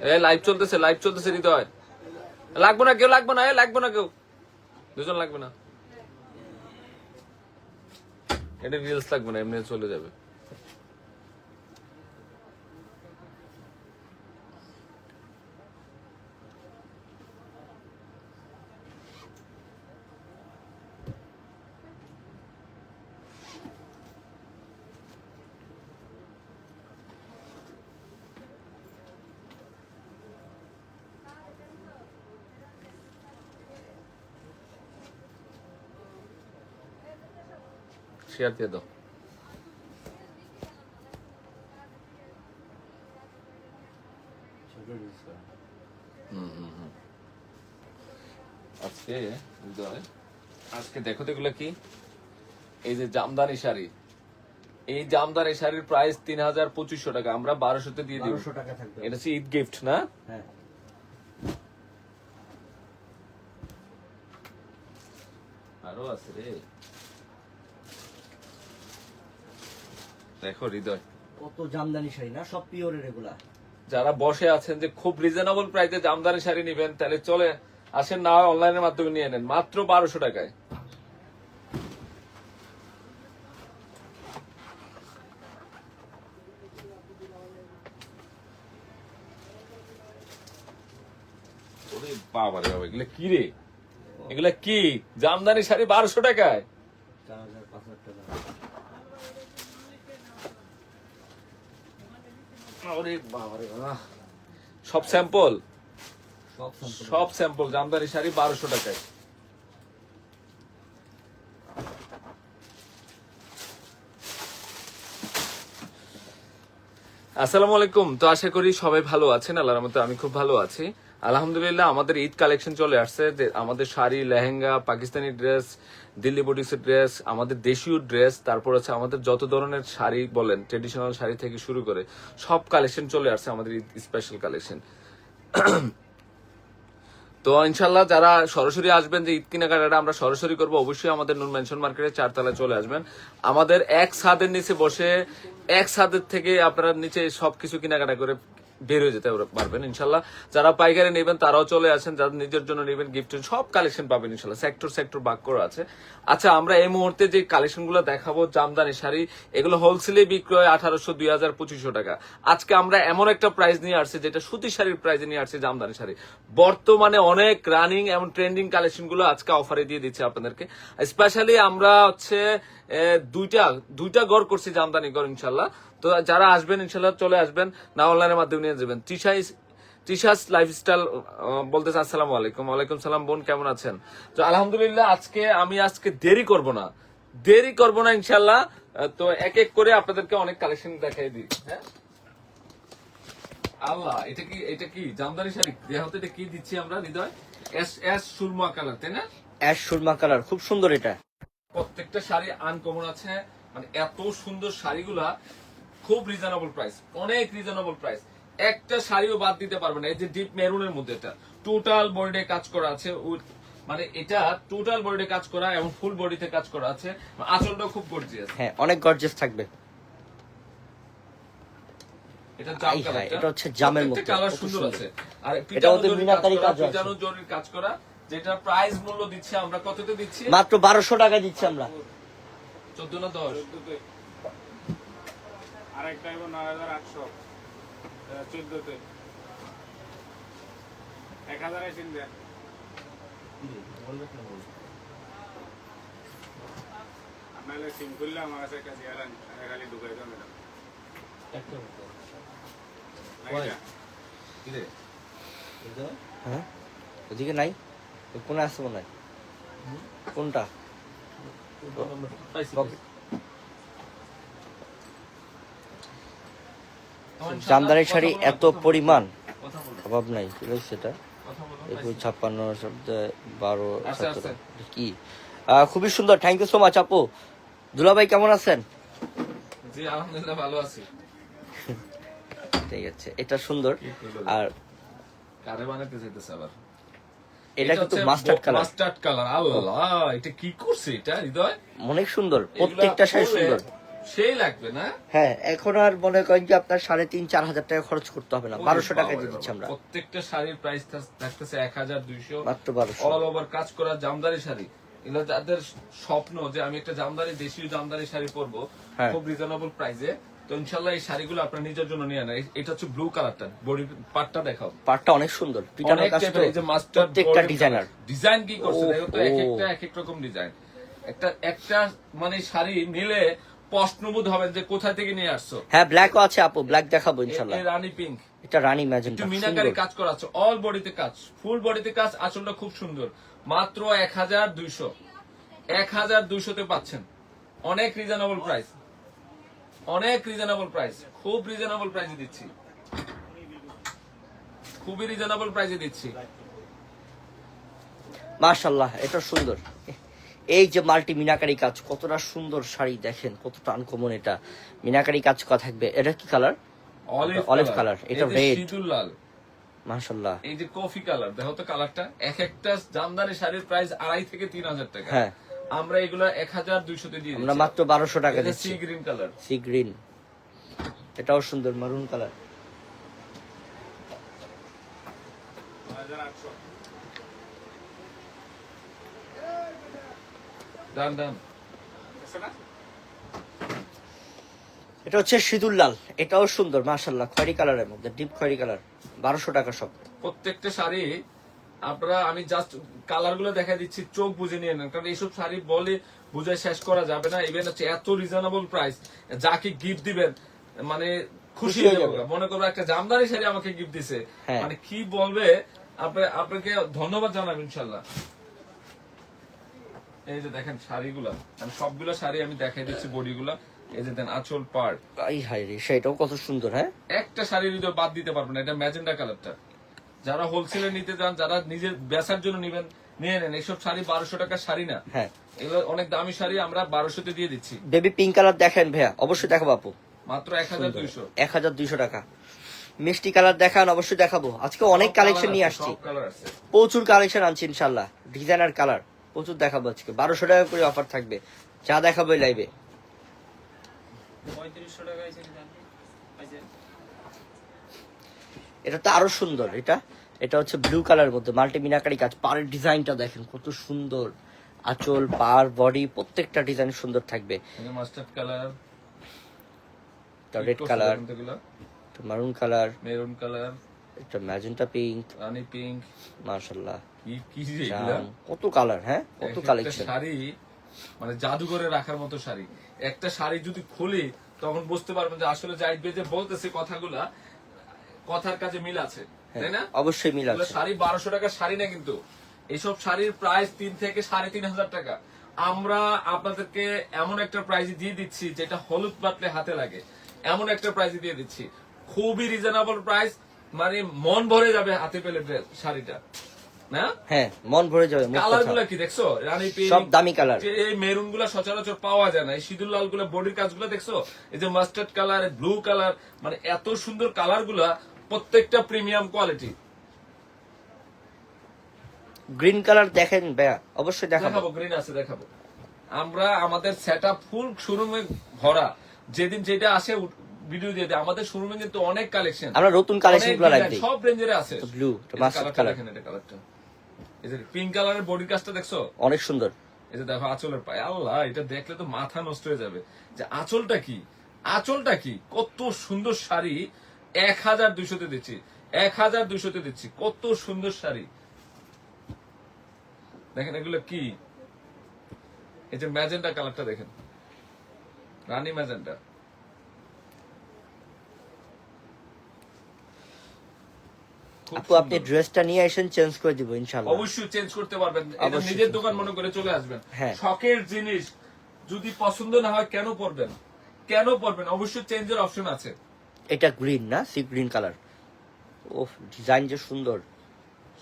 এ live চলতেছে live চলতেছে, হৃদয়। লাগবে না কেউ, লাগবে না, এ, লাগবে না কেউ। দুজন লাগবে না। এটা রিলস লাগবে না, এমনি চলে যাবে। শেয়ার দিয়ে দাও। আজকে আজকে দেখো তো এগুলো কি? এই যে জামদানি শাড়ি। এই জামদানি শাড়ির প্রাইস তিন হাজার পঁচিশশো টাকা। আমরা বারোশোতে দিয়ে দিব। এটা হচ্ছে ঈদ গিফট না? হ্যাঁ। আরও আছে রে। দেখো হৃদয়। কত জামদানি শাড়ি না? সব পিওরের এগুলা। যারা বসে আছেন যে খুব রিজনেবল প্রাইসে জামদানি শাড়ি নিবেন তাহলে চলে আসেন না অনলাইনের মাধ্যমে নিয়ে নেন। মাত্র বারোশো টাকায়। বাবা রে বাবা এগুলো কি রে? এগুলা কি? জামদানি শাড়ি বারোশো টাকায়? চার হাজার পাঁচ হাজার টাকা ওরে বাবা রে বাবা। সব স্যাম্পল? সব স্যাম্পল। জামদানি শাড়ি বারোশো টাকায়। আসসালামু আলাইকুম। তো আশা করি সবাই ভালো আছেন আল্লাহর মতো আমি খুব ভালো আছি। আলহামদুলিল্লাহ, আমাদের ঈদ কালেকশন চলে আসছে। আমাদের শাড়ি, লেহেঙ্গা, পাকিস্তানি ড্রেস দিল্লি বুটিক্সের ড্রেস আমাদের দেশীয় ড্রেস তারপর হচ্ছে আমাদের যত ধরনের শাড়ি বলেন ট্রেডিশনাল শাড়ি থেকে শুরু করে সব কালেকশন চলে আসছে আমাদের ঈদ স্পেশাল কালেকশন তো ইনশাল্লাহ যারা সরাসরি আসবেন যে ঈদ কেনাকাটাটা আমরা সরাসরি করব, অবশ্যই আমাদের নুন মেনশন মার্কেটে চারতলায় চলে আসবেন। আমাদের এক ছাদের নিচে বসে, এক ছাদের থেকে আপনারা নিচে সবকিছু কেনাকাটা করে বের হয়ে যেতে পারবেন, ইনশাল্লাহ। যারা পাইকারি নেবেন, তারাও চলে আসেন। যারা নিজের জন্য নেবেন গিফট সব কালেকশন পাবেন, ইনশাল্লাহ। সেক্টর সেক্টর ভাগ করা আছে। আচ্ছা আমরা এই মুহূর্তে যে কালেকশনগুলো দেখাবো, জামদানি শাড়ি, এগুলো হোলসেলে বিক্রয় আঠারোশো, দুই হাজার, পঁচিশশো টাকা। আজকে আমরা এমন একটা প্রাইস নিয়ে আসছি, যেটা সুতি শাড়ির প্রাইসে নিয়ে আসছি, জামদানি শাড়ি। বর্তমানে অনেক রানিং এবং ট্রেন্ডিং কালেকশনগুলো আজকে অফারে দিয়ে দিচ্ছি আপনাদেরকে। স্পেশালি আমরা হচ্ছে দুইটা দুইটা গড় করছি জামদানি গড় ইনশাল্লাহ তো যারা আসবেন ইনশাল্লাহ চলে আসবেন, না অনলাইনের মাধ্যমে নিয়ে যাবেন। টিশাই টিশাস লাইফস্টাইল আসসালামু আলাইকুম। ওয়ালাইকুম সালাম, বোন, কেমন আছেন? তো আলহামদুলিল্লাহ, আজকে আমি আজকে দেরি করব না। দেরি করব না ইনশাল্লাহ তো এক এক করে আপনাদেরকে অনেক কালেকশন দেখাই দিই হ্যাঁ? আল্লাহ, এটা কি এটা কি, জামদানি শাড়ি? দেখাতে এটা কি দিচ্ছি আমরা, হৃদয়? এস এস সুরমা কালার, তাই না? অ্যাশ সুরমা কালার, খুব সুন্দর এটা। প্রত্যেকটা শাড়ি আনকমন আছে। মানে এত সুন্দর শাড়িগুলা খুব রিজনেবল প্রাইস অনেক রিজনেবল প্রাইস একটা শাড়িও বাদ দিতে পারবে না এই যে ডিপ মেরুনের মধ্যে এটা। টোটাল বডিতে কাজ করা আছে মানে এটা টোটাল বডিতে কাজ করা এবং ফুল বডিতে কাজ করা আছে। আঁচলটা খুব গর্জিয়াস হ্যাঁ অনেক গর্জেস থাকবে। এটা জাম কালার এটা হচ্ছে জামের মধ্যে। কালার সুন্দর। আছে। আর পিটানো জরির কাজ করা, যেটা প্রাইস মূল্য দিচ্ছে আমরা কততে দিচ্ছি? মাত্র বারোশো টাকা দিচ্ছি আমরা। চোদ্দ না দশ? আরেকটা এবং নয় হাজার আটশো। চোদ্দতে। এক হাজার এসিন দেন আপনার সিম খুললে আমার কাছে একটা চেয়ার খালি ঢুকাই দাও ম্যাডাম? হ্যাঁ? ওদিকে নাই? কোনে আছে মনে হয়? কোনটা? জামদানি শাড়ি এত পরিমাণ? অভাব নাই একুশ ছাপ্পান্ন বারো সতেরো। কি? খুবই সুন্দর থ্যাংক ইউ সো মাচ আপু। দুলা ভাই কেমন আছেন? জি আলহামদুলিল্লাহ ভালো আছি। ঠিক আছে এটা সুন্দর। আর কারে বানাতে চাইতেছে আবার? এটা কিন্তু mustard colour mustard colour Allah এটা কি করছে এটা হৃদয়? অনেক সুন্দর প্রত্যেকটা শাড়ি সুন্দর। সেই লাগবে না? হ্যাঁ এখন আর মনে করেন যে আপনার সাড়ে তিন চার হাজার টাকা খরচ করতে হবে না বারোশো টাকা দিয়ে দিচ্ছি আমরা। প্রত্যেকটা শাড়ির প্রাইস থাকতেছে এক হাজার দুইশো। মাত্র বারোশো। অল ওভার কাজ করা জামদানি শাড়ি। এগুলো যাদের স্বপ্ন যে আমি একটা জামদানি দেশীয় জামদানি শাড়ি পরবো হ্যাঁ। খুব রিজনেবল প্রাইসে তো ইনশাল্লাহ এই শাড়িগুলো আপনার নিজের জন্য নিয়ে নেয় এটা হচ্ছে ব্লু কালারটা বডি পার্টটা দেখাও। পাটটা অনেক সুন্দর। পিটানো কাজ তো এই যে মাস্টার প্রত্যেকটা ডিজাইনার ডিজাইন কি করছে? দেখো তো এক একটা এক এক রকম ডিজাইন একটা একটা মানে শাড়ি নিলে প্রশ্নবোধ হবে যে কোথা থেকে নিয়ে আসছো। হ্যাঁ ব্ল্যাকও আছে আপু ব্ল্যাক দেখাবো ইনশাল্লাহ রানী পিঙ্ক এটা রানী ম্যাজেন্টা মিনাকারি কাজ করা আছে। অল বডিতে কাজ ফুল বডিতে কাজ আসলটা খুব সুন্দর। মাত্র এক হাজার দুইশো। এক হাজার দুইশোতে পাচ্ছেন। অনেক রিজনেবল প্রাইস অনেক রিজনেবল প্রাইস খুব রিজনেবল প্রাইসে দিচ্ছি। খুবই রিজনেবল প্রাইসে দিচ্ছি। মাশাল্লাহ এটা সুন্দর। এই যে মাল্টি মিনাকারি কাজ কতটা সুন্দর শাড়ি দেখেন কতটা আনকমন এটা। মিনাকারি কাজ করা থাকবে। এটা কি কালার অলিভ color, এটা। সিঁদুর লাল। মাশাল্লাহ এই যে কফি কালার দেখো তো কালারটা এক একটা জামদানি শাড়ির প্রাইস আড়াই থেকে তিন হাজার টাকা। হ্যাঁ। আমরা এগুলো এক হাজার দুইশোতে দিয়ে আমরা মাত্র বারোশো টাকা sea green colour sea green এটাও সুন্দর মারুন কালার ডান ডান এটা হচ্ছে সিঁদুর লাল। এটাও সুন্দর মাশাল্লাহ খয়েরি কালারের মধ্যে ডিপ খয়েরি কালার। বারোশো টাকা সব প্রত্যেকটা শাড়ি আপনারা আমি জাস্ট কালারগুলো দেখা দিচ্ছি চোখ বুঝে নিয়ে নেন। কারণ এইসব শাড়ি বলে বুঝে শেষ করা যাবে না। ইভেন হচ্ছে এত রিজনেবল প্রাইস যাকে গিফট দিবেন মানে খুশি হয়ে যাবে। মনে করব একটা জামদানি শাড়ি আমাকে গিফট দিছে। হ্যাঁ। মানে কি বলবে? আপনি- আপনাকে ধন্যবাদ জানাব ইনশাল্লাহ। এই যে দেখেন শাড়িগুলা আমি সবগুলা শাড়ি আমি দেখাই দিচ্ছি বডিগুলা। এই যে দেন আঁচল পার্ট এই হাই রে সেটাও কত সুন্দর হ্যাঁ? একটা শাড়ির হৃদয় বাদ দিতে পারবেন না এটা ম্যাজেন্ডা কালারটা যারা হোলসেলে নিতে চান যারা নিজের বেচার জন্য নিবেন নিয়ে নেন। এইসব শাড়ি বারোশো টাকার শাড়ি না। হ্যাঁ। এগুলো অনেক দামি শাড়ি আমরা বারোশোতে দিয়ে দিচ্ছি। বেবি পিঙ্ক কালার দেখেন ভাইয়া। অবশ্যই দেখাবো আপু। মাত্র এক হাজার দুইশো। এক হাজার দুইশো টাকা। মিষ্টি কালার দেখান অবশ্যই দেখাবো। আজকে অনেক কালেকশন নিয়ে আসছি। প্রচুর কালেকশন আনছি ইনশাল্লাহ ডিজাইনার কালার প্রচুর দেখাবো আজকে। বারোশো টাকা করে অফার থাকবে। যা দেখাবো লাইভে পঁয়ত্রিশশো টাকা আছে জানি আছে এটা তো আরও সুন্দর এটা? এটা হচ্ছে ব্লু কালার মধ্যে মাল্টি মিনাকারি কাজ। পাড়ের ডিজাইনটা দেখেন কত সুন্দর। আঁচল পার বডি প্রত্যেকটা ডিজাইন সুন্দর থাকবে। Mustard colour red colour maroon colour maroon colour একটা ম্যাজেন্টা পিঙ্ক রানী পিঙ্ক মার্শাল্লাহ কি কি কত কালার হ্যাঁ? কত কালেকশন শাড়ি মানে জাদুঘরে রাখার মতো শাড়ি। একটা শাড়ি যদি খুলি তখন বুঝতে পারবেন যে আসলে জাহিদ ভাই যে বলতেছে কথাগুলা কথার কাছে মিল আছে তাই না? অবশ্যই মিল আছে। শাড়ি বারোশো টাকার শাড়ি না কিন্তু এইসব শাড়ির প্রাইস তিন থেকে সাড়ে তিন হাজার টাকা। আমরা আপনাদেরকে এমন একটা প্রাইস দিয়ে দিচ্ছি যেটা হলুদ পাতলে হাতে লাগে। এমন একটা প্রাইস দিয়ে দিচ্ছি। খুবই রিজনেবল প্রাইস মানে মন ভরে যাবে হাতে পেলে ড্রেস শাড়িটা। না? হ্যাঁ মন ভরে যাবে মুখ কালারগুলা কি দেখছ? রানী সব দামি কালার এই মেরুনগুলা সচরাচর পাওয়া যায় না। এই সিঁদুর লালগুলা বডির কাজগুলো দেখছ? এই যে মাস্টার্ড কালার ব্লু কালার মানে এত সুন্দর কালারগুলা প্রত্যেকটা প্রিমিয়াম কোয়ালিটি। গ্রিন কালার দেখেন ভাইয়া অবশ্যই দেখাবো। গ্রিন আছে দেখাবো। আমরা আমাদের সেট ফুল শোরুমে ভরা। যেদিন যেটা আসে ভিডিও দিয়ে দেয়। আমাদের শোরুমে কিন্তু অনেক কালেকশন আমরা নতুন কালেকশনগুলো দিই সব রেঞ্জের আছে। ব্লু যে কালার দেখেন এটা কালারটা এই যে পিঙ্ক কালারের বডির কাজটা দেখছ? অনেক সুন্দর। এই যে দেখো আঁচলের পায়ে। আল্লাহ এটা দেখলে তো মাথা নষ্ট হয়ে যাবে। যে আঁচলটা কি? আঁচলটা কি? কত সুন্দর শাড়ি। এক হাজার দুইশোতে দিচ্ছি। এক হাজার দুইশোতে দিচ্ছি। কত সুন্দর শাড়ি। দেখেন এগুলো কি? এই যে ম্যাজেন্টা কালারটা দেখেন। রানী ম্যাজেন্টা আপু আপনি ড্রেসটা নিয়ে চেঞ্জ করে দিব অবশ্যই চেঞ্জ করতে পারবেন। এটা নিজের দোকান মনে করে চলে আসবেন। হ্যাঁ। শখের জিনিস। যদি পছন্দ না হয় কেন পড়বেন কেন পড়বেন অবশ্যই চেঞ্জের অপশন আছে। এটা গ্রিন না? সি গ্রিন কালার ও ডিজাইন যে সুন্দর।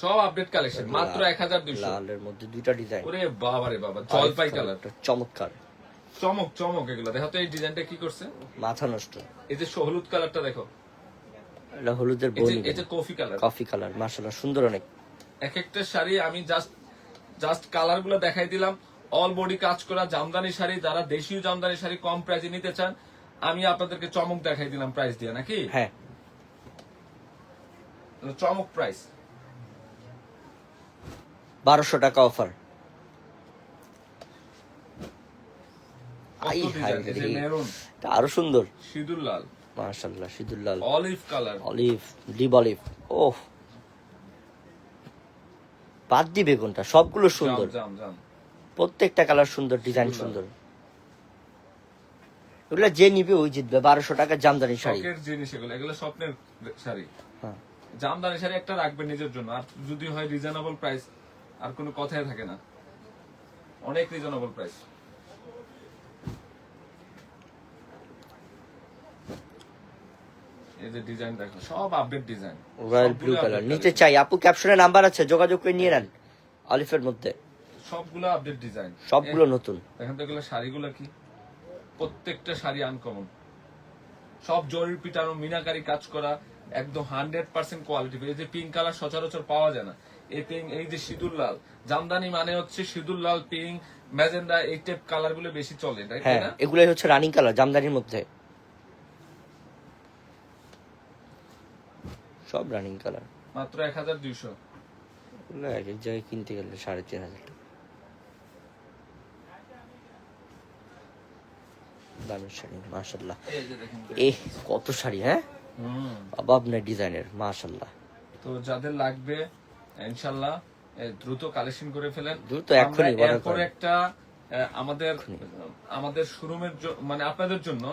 সব আপডেট কালেকশন মাত্র লাল- এক হাজার দুইশো। লালের মধ্যে দুইটা ডিজাইন ওরে বাবা রে বাবা জলপাই কালার চমৎকার। চমক চমক এগুলো। দেখো তো এই ডিজাইনটা কি করছে? মাথা নষ্ট। এই যে হলুদ কালারটা দেখো। এটা হলুদের বনি এই যে কফি কালার কফি কালার মার্শাল্লাহ সুন্দর অনেক। এক একটা শাড়ি আমি জাস্ট জাস্ট কালারগুলো দেখাই দিলাম। অল বডি কাজ করা জামদানি শাড়ি যারা দেশীয় জামদানি শাড়ি কম প্রাইসে নিতে চান আমি আপনাদেরকে চমক দেখাই দিলাম প্রাইস দিয়ে নাকি? হ্যাঁ। চমক প্রাইস বারোশো টাকা অফার আরও সুন্দর। সিঁদুর লাল। মাশাল্লাহ সিদুল্লাল olive colour olive deep olive oh. বাদ দিবে কোনটা সবগুলো সুন্দর। প্রত্যেকটা কালার সুন্দর ডিজাইন সুন্দর। এগুলো যে নিবে ওই জিতবে বারোশো টাকা জামদানি শাড়ি। জিনিস এগুলো এগুলো স্বপ্নের শাড়ি। হ্যাঁ। জামদানি শাড়ি একটা রাখবেন নিজের জন্য আর যদি হয় রিজনেবল প্রাইস আর কোনো কথাই থাকে না। অনেক রিজনেবল প্রাইস ডিজাইন দেখো সব update design royal blue colour নিতে চাই। আপু ক্যাপশনে নাম্বার আছে যোগাযোগ করে নিয়ে নেন অলিফের মধ্যে। সবগুলো আপডেট ডিজাইন সবগুলো নতুন। দেখেন তো এগুলো শাড়িগুলো কি? প্রত্যেকটা শাড়ি আনকমন সব জরির পিটানো মিনাকারি কাজ করা একদম হান্ড্রেড পার্সেন্ট কোয়ালিটি এই যে পিঙ্ক কালার সচরাচর পাওয়া যায় না। এই পিঙ্ক এই যে সিঁদুর লাল। জামদানি মানে হচ্ছে সিঁদুর লাল পিঙ্ক ম্যাজেন্ডা এই টাইপ কালারগুলো বেশি চলে তাই হ্যাঁ না? এগুলোই হচ্ছে রানিং কালার জামদানির মধ্যে। সব রানিং কালার মাত্র এক হাজার দুইশো। এক এক জায়গায় কিনতে গেলে সাড়ে তিন হাজার টাকা। দামের শাড়ি মাশাল্লাহ এ কত শাড়ি হ্যাঁ? অভাব নেই ডিজাইনের মাশাল্লাহ তো যাদের লাগবে ইনশাল্লাহ দ্রুত কালেকশন করে ফেলেন। দ্রুত আমরা করেন। একটা আমাদের আমাদের শোরুমের মানে আপনাদের জন্য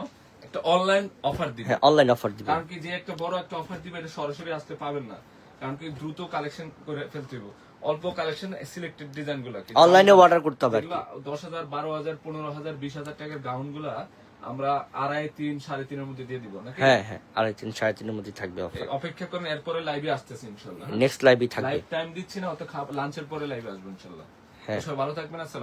একটা অনলাইন অফার দিব। হ্যাঁ অনলাইন অফার দিবেন কারণ কি যে একটা বড় একটা অফার দিবে এটা সরাসরি আসতে পাবেন না। কারণ কি দ্রুত কালেকশন করে ফেলতে হবে অল্প কালেকশন সিলেক্টেড ডিজাইনগুলা অনলাইনে অর্ডার করতে হবে দশ হাজার বারো হাজার পনেরো হাজার বিশ হাজার টাকার গাউনগুলা আমরা আড়াই তিন সাড়ে তিনের মধ্যে দিয়ে দিব নাকি? হ্যাঁ হ্যাঁ আড়াই তিন সাড়ে তিনের মধ্যে থাকবে অফার অপেক্ষা করেন এরপরে লাইভে আসতেছে ইনশাল্লাহ। নেক্সট লাইভে থাকবে। লাইভ টাইম দিচ্ছি না অত লাঞ্চের পরে লাইভে আসব ইনশাল্লাহ। হ্যাঁ। সবাই ভালো থাকবেন আসসালাম